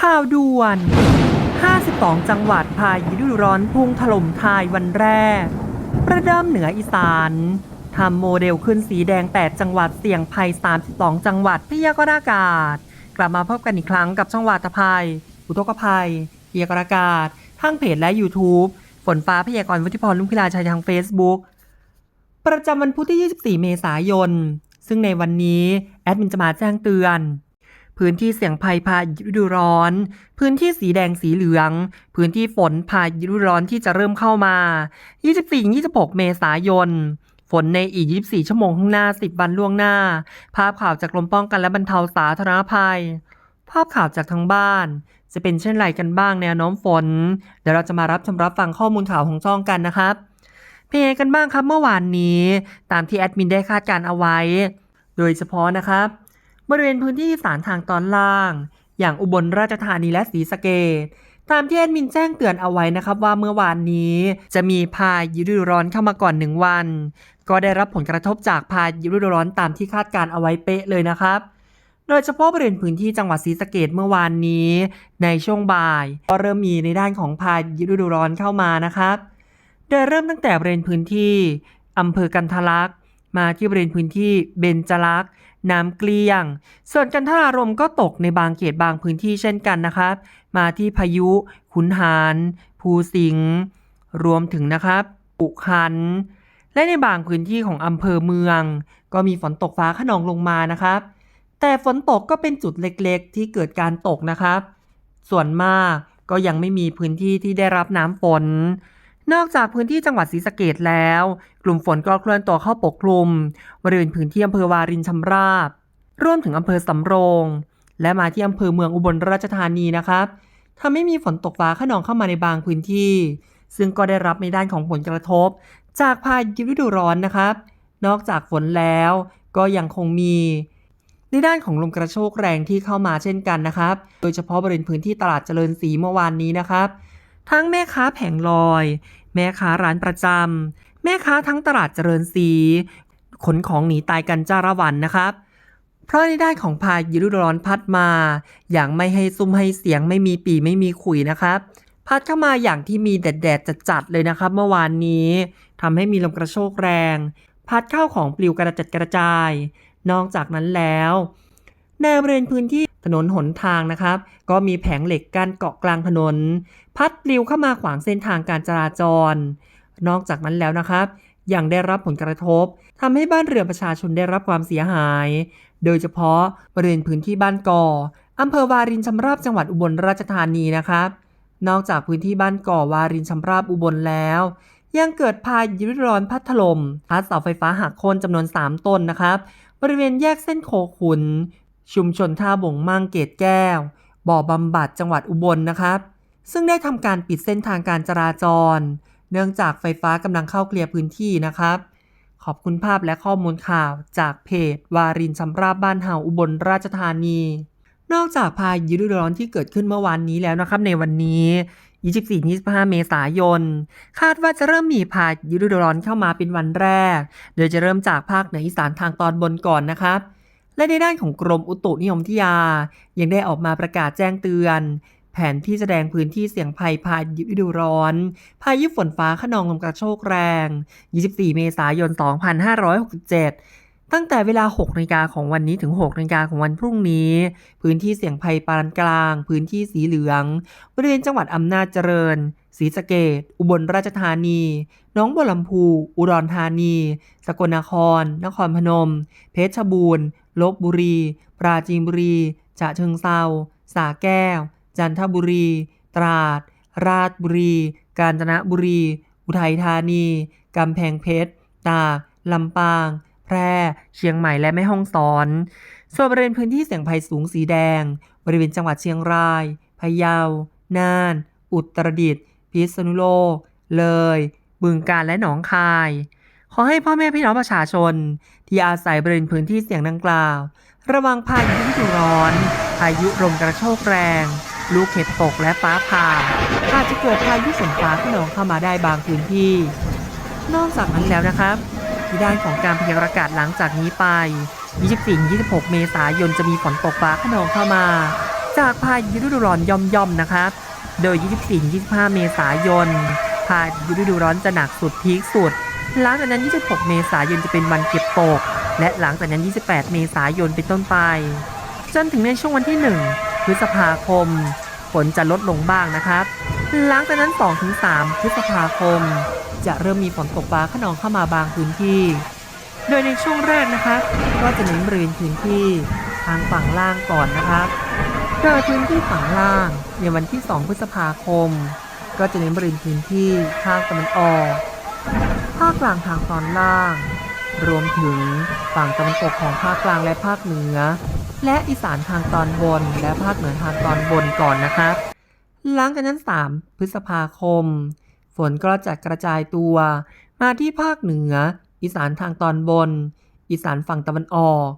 ข่าวด่วน 52 จังหวัดพายุฤดูร้อนพุ่งถล่มไทยวันแรก ประเดิมเหนืออีสานทำโมเดลขึ้นสีแดง 8 จังหวัดเสี่ยงภัย 32 จังหวัดพยากรณ์อากาศ กลับมาพบกันอีกครั้งกับช่องวาตภัย อุทกภัยพยากรณ์อากาศทางเพจและ YouTube ฝนฟ้าพยากรณ์วุฒิพรลุ่มพิลาชัยทาง Facebook ประจำวันพุธที่ 24 เมษายน ซึ่งในวันนี้ แอดมินจะมาแจ้งเตือน พื้นที่เสี่ยงภัยพายุฤดูร้อน พื้นที่สีแดงสีเหลือง พื้นที่ฝนพายุฤดูร้อนที่จะเริ่มเข้ามา 24-26 เมษายน ฝนในอีก 24 ชั่วโมงข้างหน้า 10 วันล่วงหน้า ภาพข่าวจากกรมป้องกันและบรรเทาสาธารณภัย ภาพข่าวจากทางบ้าน จะเป็นเช่นไรกันบ้างแนวโน้มฝน เดี๋ยวเราจะมารับชมรับฟังข้อมูลข่าวของช่องกันนะครับเป็นยังไงกันบ้างครับเมื่อวานนี้ ตามที่แอดมินได้คาดการเอาไว้ โดยเฉพาะนะครับ บริเวณพื้นที่สานทางตอนล่าง อย่างอุบลราชธานีและศรีสะเกดตามที่แอดมินแจ้งเตือนเอาไว้นะครับว่าเมื่อวานนี้จะมีพายุฤดูร้อนเข้ามาก่อนหนึ่งวัน ก็ได้รับผลกระทบจากพายุฤดูร้อนตามที่คาดการเอาไว้เป๊ะเลยนะครับโดยเฉพาะบริเวณพื้นที่จังหวัดศรีสะเกดเมื่อวานนี้ ในช่วงบ่าย ก็เริ่มมีในด้านของพายุฤดูร้อนเข้ามานะครับ โดยเริ่มตั้งแต่บริเวณพื้นที่อำเภอกันทะลักษ มาที่บริเวณพื้นที่เบญจลักษ์น้ำเกลี้ยง ส่วนกันทรารมก็ตกในบางเขตบางพื้นที่เช่นกันนะครับ มาที่พายุ ขุนหารภูสิงห์รวมถึงนะครับอุคัน และในบางพื้นที่ของอำเภอเมือง ก็มีฝนตกฟ้าขนองลงมานะครับ แต่ฝนตกก็เป็นจุดเล็กๆ ที่เกิดการตกนะครับ ส่วนมากก็ยังไม่มีพื้นที่ที่ได้รับน้ำฝน นอกจากพื้นที่จังหวัดศรีสะเกดแล้ว กลุ่มฝนก็เคลื่อนตัวเข้าปกคลุมบริเวณพื้นที่อำเภอวารินชำราบรวมถึงอำเภอสำโรง และมาที่อำเภอเมืองอุบลราชธานีนะครับทำให้มีฝนตกฟ้าขนองเข้ามาในบางพื้นที่ ซึ่งก็ได้รับในด้านของผลกระทบ จากพายุฤดูร้อนนะครับ นอกจากฝนแล้วก็ยังคงมีในด้านของลมกระโชกแรงที่เข้ามาเช่นกันนะครับ โดยเฉพาะบริเวณพื้นที่ตลาดเจริญศรีเมื่อวานนี้นะครับ ทั้งแม่ค้าแผงลอย แม่ค้าร้านประจำแม่ค้าทั้งตลาดเจริญศรีขนของหนีตายกันจ้าระวันนะครับ เพราะในด้ของพายุฤดูร้อนพัดมา อย่างไม่ให้ซุ่มให้เสียงไม่มีปีไม่มีขุยนะครับ พัดเข้ามาอย่างที่มีแดดๆจัดๆเลยนะครับ เมื่อวานนี้ทำให้มีลมกระโชกแรง พัดเข้าของปลิวกระจัดกระจาย นอกจากนั้นแล้วในบริเวณพื้นที่ ถนนหนทางนะครับ ก็มีแผงเหล็กกั้นเกาะกลางถนน พัดปลิวเข้ามาขวางเส้นทางการจราจร นอกจากนั้นแล้วนะครับ ยังได้รับผลกระทบทำให้บ้านเรือนประชาชนได้รับความเสียหาย โดยเฉพาะบริเวณพื้นที่บ้านก่ออำเภอวารินชำราบจังหวัดอุบลราชธานีนะครับ นอกจากพื้นที่บ้านก่อวารินชำราบอุบลแล้ว ยังเกิดพายุร้อนพัดถล่มพัดเสาไฟฟ้าหักโค่นจำนวน 3 ต้นนะครับ บริเวณแยกเส้นโคขุน ชุมชนท่าบ่งมั่งเกตแก้ว บ่อบำบัดจังหวัดอุบลนะครับ ซึ่งได้ทำการปิดเส้นทางการจราจร เนื่องจากไฟฟ้ากำลังเข้าเคลียร์พื้นที่นะครับ ขอบคุณภาพและข้อมูลข่าวจากเพจ วารินชำราบบ้านเฮาอุบลราชธานี นอกจากพายุฤดูร้อนที่เกิดขึ้นเมื่อวานนี้แล้วนะครับในวันนี้ 24-25 เมษายน คาดว่าจะเริ่มมีพายุฤดูร้อนเข้ามาเป็นวันแรก โดยจะเริ่มจากภาคเหนืออีสานทางตอนบนก่อนนะครับ และในด้านของกรมอุตุนิยมวิทยา ยังได้ออกมาประกาศแจ้งเตือน แผนที่แสดงพื้นที่เสี่ยงภัยพายุฤดูร้อน พายุฝนฟ้าขนองลมกระโชกแรง 24 เมษายน 2567 ตั้งแต่เวลา 6นาฬิกาของวันนี้ถึง 6นาฬิกาของวันพรุ่งนี้ พื้นที่เสี่ยงภัยปานกลาง พื้นที่สีเหลือง บริเวณจังหวัดอำนาจเจริญ ศรีสะเกดอุบลราชธานี น้องบัวลำพู อุดรธานี สกลนคร นครพนม เพชรบูรณ์ ลบบุรี ปราจีนบุรี ฉะเชิงเซาสาแก้ว จันทบุรี ตราด ราชบุรี กาญจนบุรี อุทัยธานี กำแพงเพชร ตาก ลำปาง แพร่ เชียงใหม่และแม่ฮ่องสอน ส่วนบริเวณพื้นที่เสี่ยงภัยสูงสีแดง บริเวณจังหวัดเชียงราย พะเยา น่าน อุตรดิตถ์ พิษณุโลก เลย บึงกาฬและหนองคาย ขอให้พ่อแม่พี่น้องประชาชน ที่อาศัยบริเวณพื้นที่เสี่ยงดังกล่าว ระวังพายุฤดูร้อน พายุลมกระโชกแรง ลูกเห็บตกและฟ้าผ่าอาจจะเกิดพายุฝนฟ้าขนองเข้ามาได้บางพื้นที่ นอกจากนั้นแล้วนะครับที่ด้านของการพยากรณ์อากาศหลังจากนี้ไป 24-26 เมษายนจะมีฝนตกฟ้าขนองเข้ามา จากพายุฤดูร้อนย่อมๆนะครับ โดย 24-25 เมษายน พายุฤดูร้อนจะหนักสุดพีคสุด หลังจากนั้น 26 เมษายนจะเป็นวันเก็บตก และหลังจากนั้น 28 เมษายนเป็นต้นไป จนถึงในช่วงวันที่ 1 พฤษภาคม ฝนจะลดลงบ้างนะครับ หลังจากนั้น 2-3 พฤษภาคม จะเริ่มมีฝนตกฟ้าขนองเข้ามาบางพื้นที่ โดยในช่วงแรกนะครับก็จะเน้นบริเวณพื้นที่ทางฝั่งล่างก่อนนะครับ โดยพื้นที่ฝั่งล่างในวันที่ 2 พฤษภาคม ก็จะเน้นบริเวณพื้นที่ภาคตะวันออก ภาคกลางทางตอนล่าง รวมถึงฝั่งตะวันตกของภาคกลางและภาคเหนือ และอีสานทางตอนบนและภาคเหนือทางตอนบนก่อนนะครับหลังจากนั้น 3 พฤษภาคม ฝนก็จะกระจายตัว มาที่ภาคเหนือ อีสานทางตอนบน อีสานฝั่งตะวันออก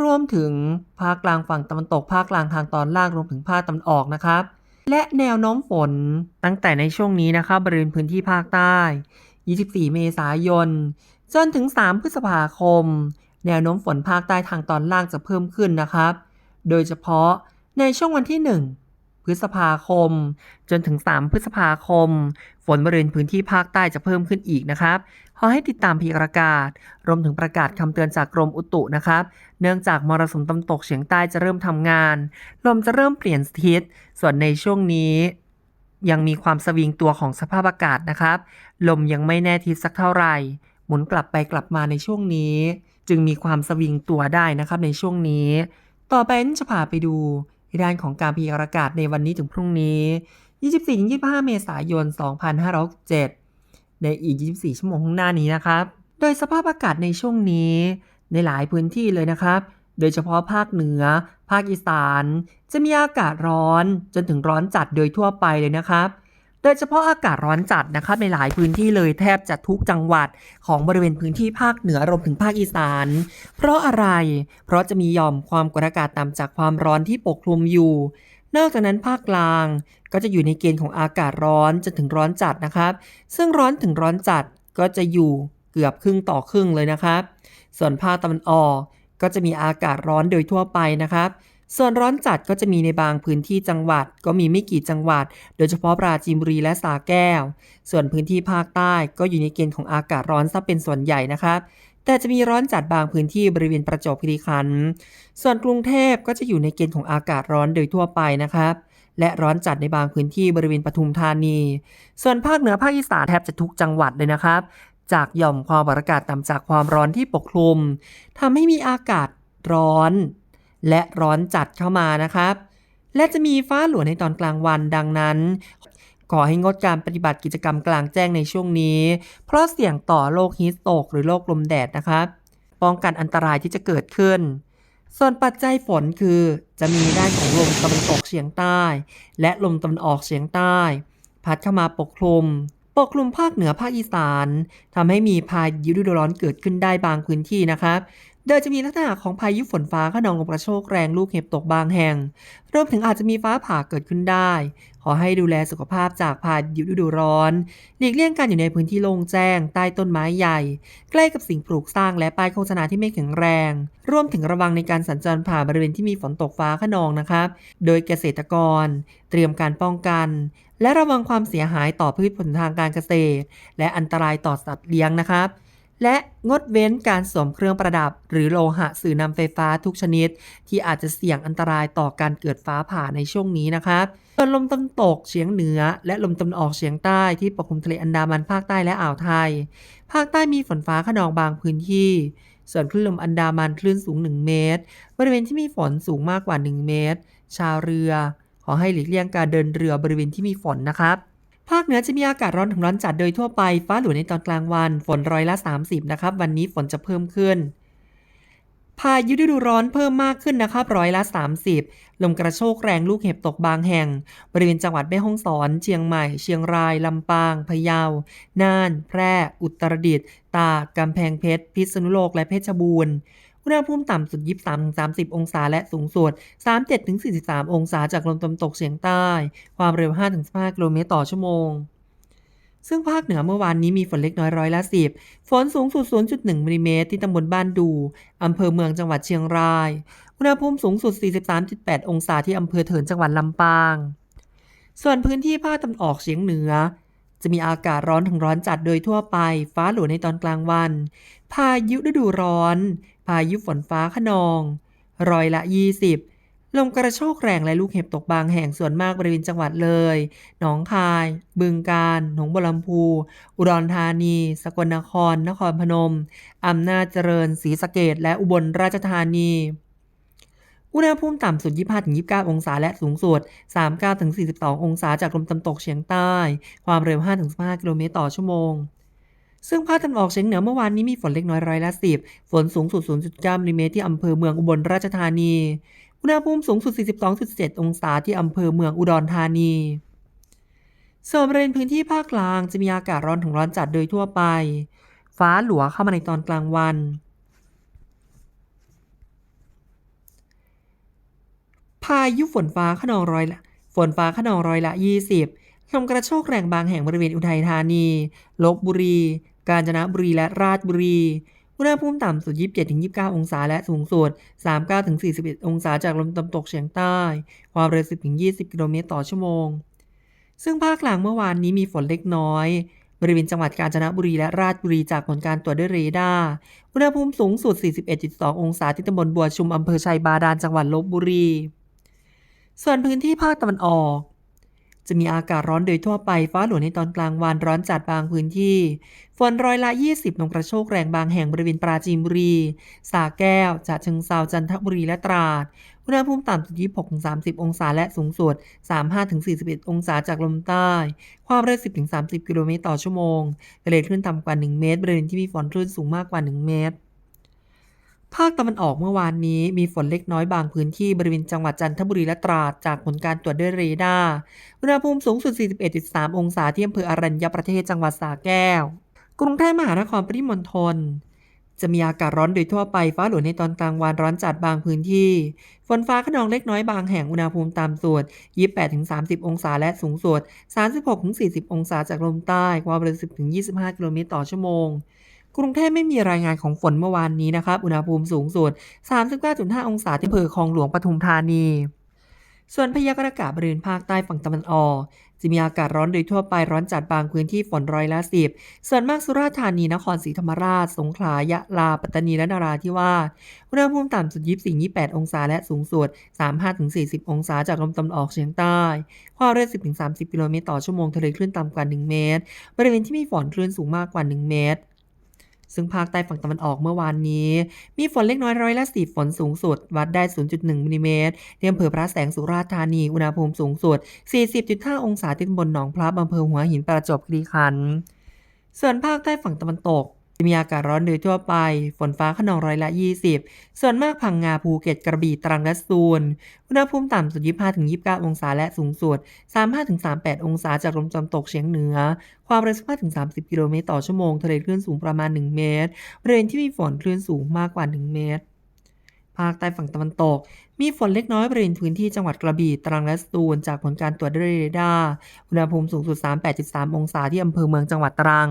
รวมถึงภาคกลางฝั่งตะวันตกภาคกลางทางตอนล่างรวมถึงภาคตะวันออกนะครับ และแนวโน้มฝนตั้งแต่ในช่วงนี้นะครับบริเวณพื้นที่ภาคใต้ 24 เมษายน จนถึง 3 พฤษภาคม แนวโน้มฝนภาคใต้ทางตอนล่างจะเพิ่มขึ้นนะครับ โดยเฉพาะในช่วงวันที่ 1 พฤษภาคม จนถึง 3 พฤษภาคม ฝนบริเวณพื้นที่ภาคใต้จะเพิ่มขึ้นอีกนะครับขอให้ติดตามพยากรณ์อากาศ รวมถึงประกาศคำเตือนจากกรมอุตุนะครับ เนื่องจากมรสุมตะวันตกเฉียงใต้จะเริ่มทำงาน ลมจะเริ่มเปลี่ยนทิศ ส่วนในช่วงนี้ ยังมีความสวิงตัวของสภาพอากาศนะครับ ลมยังไม่แน่ทิศสักเท่าไหร่ หมุนกลับไปกลับมาในช่วงนี้ จึงมีความสวิงตัวได้นะครับในช่วงนี้ ต่อไปนจะพาไปดู ด้านของการพยากรณ์อากาศในวันนี้ถึงพรุ่งนี้ 24-25 เมษายน 2567 ในอีก 24 ชั่วโมงข้างหน้านี้นะครับ โดยสภาพอากาศในช่วงนี้ ในหลายพื้นที่เลยนะครับ โดยเฉพาะภาคเหนือ ภาคอีสาน จะมีอากาศร้อนจนถึงร้อนจัดโดยทั่วไปเลยนะครับ โดยเฉพาะอากาศร้อนจัดนะครับในหลายพื้นที่เลยแทบจะทุกจังหวัดของบริเวณพื้นที่ภาคเหนือรวมถึงภาคอีสาน เพราะอะไร เพราะจะมีย่อมความกดอากาศต่ำจากความร้อนที่ปกคลุมอยู่ นอกจากนั้นภาคกลางก็จะอยู่ในเกณฑ์ของอากาศร้อนจนถึงร้อนจัดนะครับ ซึ่งร้อนถึงร้อนจัดก็จะอยู่เกือบครึ่งต่อครึ่งเลยนะครับ ส่วนภาคตะวันออกก็จะมีอากาศร้อนโดยทั่วไปนะครับ ส่วนร้อนจัดก็จะมีในบางพื้นที่จังหวัดก็มีไม่กี่จังหวัด โดยเฉพาะปราจีนบุรีและสระแก้ว ส่วนพื้นที่ภาคใต้ก็อยู่ในเกณฑ์ของอากาศร้อนซะเป็นส่วนใหญ่นะครับแต่จะมีร้อนจัดบางพื้นที่บริเวณประจวบคีรีขันธ์ส่วนกรุงเทพก็จะอยู่ในเกณฑ์ของอากาศร้อนโดยทั่วไปนะครับ และร้อนจัดในบางพื้นที่บริเวณปทุมธานี ส่วนภาคเหนือภาคอีสานแทบจะทุกจังหวัดเลยนะครับ จากหย่อมความกดอากาศต่ำจากความร้อนที่ปกคลุมทำให้มีอากาศร้อน และร้อนจัดเข้ามานะครับ และจะมีฟ้าหลวในตอนกลางวันดังนั้น ขอให้งดการปฏิบัติกิจกรรมกลางแจ้งในช่วงนี้ เพราะเสี่ยงต่อโรคฮีสโตกหรือโรคลมแดดนะครับ ป้องกันอันตรายที่จะเกิดขึ้น ส่วนปัจจัยฝนคือจะมีด้านของลมตะวันตกเฉียงใต้ และลมตะวันออกเฉียงใต้ พัดเข้ามาปกคลุมปกคลุมภาคเหนือภาคอีสานทำให้มีพายุฤดูร้อนเกิดขึ้นได้บางพื้นที่นะครับ โดยจะมีลักษณะของพายุฝนฟ้าขนองลมกระโชกแรงลูกเห็บตกบางแห่ง รวมถึงอาจจะมีฟ้าผ่าเกิดขึ้นได้ ขอให้ดูแลสุขภาพจากพายุฤดูร้อน หลีกเลี่ยงการอยู่ในพื้นที่โล่งแจ้ง ใต้ต้นไม้ใหญ่ ใกล้กับสิ่งปลูกสร้างและป้ายโฆษณาที่ไม่แข็งแรง รวมถึงระวังในการสัญจรผ่านบริเวณที่มีฝนตกฟ้าขนองนะครับ โดยเกษตรกร เตรียมการป้องกัน และระวังความเสียหายต่อพืชผลทางการเกษตร และอันตรายต่อสัตว์เลี้ยงนะครับ และงดเว้นการสวมเครื่องประดับ หรือโลหะสื่อนำไฟฟ้าทุกชนิด ที่อาจจะเสี่ยงอันตรายต่อการเกิดฟ้าผ่าในช่วงนี้นะครับส่วนลมตะวันตกเฉียงเหนือ และลมตะวันออกเฉียงใต้ที่ปกคลุมทะเลอันดามันภาคใต้และอ่าวไทย ภาคใต้มีฝนฟ้าขนองบางพื้นที่ ส่วนคลื่นลมอันดามันคลื่นสูง 1 เมตร บริเวณที่มีฝนสูงมากกว่า 1 เมตร ชาวเรือ ขอให้หลีกเลี่ยงการเดินเรือบริเวณที่มีฝนนะครับ ภาคเหนือจะมีอากาศร้อนถึงร้อนจัดโดยทั่วไป ฟ้าหลวในตอนกลางวัน ฝนร้อยละ 30 นะครับ วันนี้ฝนจะเพิ่มขึ้น พายุฤดูร้อนเพิ่มมากขึ้นนะครับร้อยละ 30 ลมกระโชกแรงลูกเห็บตกบางแห่ง บริเวณจังหวัดแม่ฮ่องสอน เชียงใหม่ เชียงราย ลำปาง พะเยา น่าน แพร่ อุตรดิตถ์ ตาก กำแพงเพชร พิษณุโลก และเพชรบูรณ์ อุณหภูมิต่ำสุด 23-30 องศา และสูงสุด 37-43 องศาจากลมตะวันตกเฉียงใต้ ความเร็ว 5-15 กิโลเมตรต่อชั่วโมงซึ่งภาคเหนือเมื่อวานนี้มีฝนเล็กน้อยร้อยละสิบฝนสูงสุด 0.1มิลลิเมตรที่ตำบลบ้านดู อำเภอเมืองจังหวัดเชียงราย อุณหภูมิสูงสุด 43.8 องศาที่อำเภอเถินจังหวัดลำปาง ส่วนพื้นที่ภาคตะวันออกเฉียงเหนือ จะมีอากาศร้อนถึงร้อนจัดโดยทั่วไป ฟ้าหลวในตอนกลางวัน พายุฤดูร้อน พายุฝนฟ้าขนองร้อยละ 20 ลมกระโชกแรงและลูกเห็บตกบางแห่งส่วนมากบริเวณจังหวัดเลย หนองคาย บึงกาฬ หนองบัวลำพู อุดรธานี สกลนคร นครพนม อำนาจเจริญ ศรีสะเกษและอุบลราชธานี อุณหภูมิต่ำสุด 25-29 องศาและสูงสุด 39-42 องศาจากลมตะวันตกเฉียงใต้ ความเร็ว 5-15 กิโลเมตรต่อชั่วโมง ซึ่งภาคตะวันออกเฉียงเหนือเมื่อวานนี้มีฝนเล็กน้อยร้อยละ10ฝนสูงสุด 0.9มิลิเมตรที่อำเภอเมืองอุบลราชธานี อุณหภูมิสูงสุด 42.7 องศาที่อำเภอเมืองอุดรธานีส่วนบริเวณพื้นที่ภาคกลางจะมีอากาศร้อนถึงร้อนจัดโดยทั่วไป ฟ้าหลัวเข้ามาในตอนกลางวัน พายุฝนฟ้าขนองร้อยละ ฝนฟ้าขนองร้อยละ 20 ลมกระโชกแรงบางแห่งบริเวณอุทัยธานี ลบบุรี กาญจนบุรีและราชบุรี อุณหภูมิต่ำสุด 27-29 องศาและสูงสุด 39-41 องศาจากลมตะวันตกเฉียงใต้ ความเร็ว 10-20 กิโลเมตรต่อชั่วโมง ซึ่งภาคกลางเมื่อวานนี้มีฝนเล็กน้อยบริเวณจังหวัดกาญจนบุรีและราชบุรีจากผลการตรวจด้วยเรดาร์ อุณหภูมิสูงสุด 41.2 องศาที่ตำบลบัวชุมอำเภอชัยบาดาลจังหวัดลบบุรี ส่วนพื้นที่ภาคตะวันออก จะมีอากาศร้อนโดยทั่วไป ฟ้าหลวในตอนกลางวันร้อนจัดบางพื้นที่ ฝนร้อยละ 20ลมกระโชกแรงบางแห่งบริเวณปราจีนบุรีสระแก้วฉะเชิงเซาจันทบุรีและตราด อุณหภูมิต่ำสุด26-30 องศาและสูงสุด 35-41 องศาจากลมใต้ ความเร็ว10-30 กิโลเมตรต่อชั่วโมงทะเลคลื่นต่ำกว่า 1 เมตร บริเวณที่มีฝนคลื่นสูงมากกว่า 1 เมตร ภาคตะวันออกเมื่อวานนี้มีฝนเล็กน้อยบางพื้นที่บริเวณจังหวัดจันทบุรีและตราดจากผลการตรวจด้วยเรดาร์อุณหภูมิสูงสุด 41.3 องศาที่อำเภออรัญญประเทศจังหวัดสระแก้ว กรุงเทพมหานครปริมณฑลจะมีอากาศร้อนโดยทั่วไปฟ้าหลวในตอนกลางวันร้อนจัดบางพื้นที่ ฝนฟ้าขนองเล็กน้อยบางแห่งอุณหภูมิต่ำสุด28-30 องศาและสูงสุด 36-40 องศาจากลมใต้ ความเร็ว10-25 กิโลเมตรต่อชั่วโมง กรุงเทพไม่มีรายงานของฝนเมื่อวานนี้นะครับ อุณหภูมิสูงสุด 39.5 องศาที่อำเภอคลองหลวงปทุมธานี ส่วนพยากรณ์อากาศบริเวณภาคใต้ฝั่งตะวันออกจะมีอากาศร้อนโดยทั่วไปร้อนจัดบางพื้นที่ฝนร้อยละสิบส่วนมากสุราษฎร์ธานีนครศรีธรรมราช สงขลายะลา ปัตตานีและนราธิวาสอุณหภูมิต่ำสุด 24-28 องศาและสูงสุด 35-40 องศาจากลมตะวันออกเฉียงใต้ความเร็ว10-30 กิโลเมตรต่อชั่วโมงทะเลคลื่นต่ำกว่า 1 เมตร บริเวณที่มีฝนคลื่นสูงมากกว่า 1 เมตร ซึ่งภาคใต้ฝั่งตะวันออกเมื่อวานนี้ มีฝนเล็กน้อยร้อยละสิฝนสูงสุด วัดได้ 0.1มิลลิเมตรที่อำเภอพระแสงสุราษฎร์ธานี อุณหภูมิสูงสุด 40.5 องศาติดบนหนองพระบอำเภอหัวหินประจวบคีรีขันธ์ส่วนภาคใต้ฝั่งตะวันตก จะมีอากาศร้อนโดยทั่วไป ฝนฟ้าขนองร้อยละ 20 ส่วนมากพังงาภูเก็ตกระบี่ตรังและสตูลอุณหภูมิต่ำสุด 25-29 องศาและสูงสุด 35-38 องศาจากลมตะวันตกเฉียงเหนือ ความเร็ว15-30 กิโลเมตรต่อชั่วโมง ทะเลคลื่นสูงประมาณ 1 เมตรบริเวณที่มีฝนคลื่นสูงมากกว่า 1 เมตรภาคใต้ฝั่งตะวันตก มีฝนเล็กน้อยบริเวณพื้นที่จังหวัดกระบี่ ตรังและสตูล จากผลการตรวจด้วยเรดาร์ อุณหภูมิสูงสุด 38.3 องศาที่อำเภอเมืองจังหวัดตรัง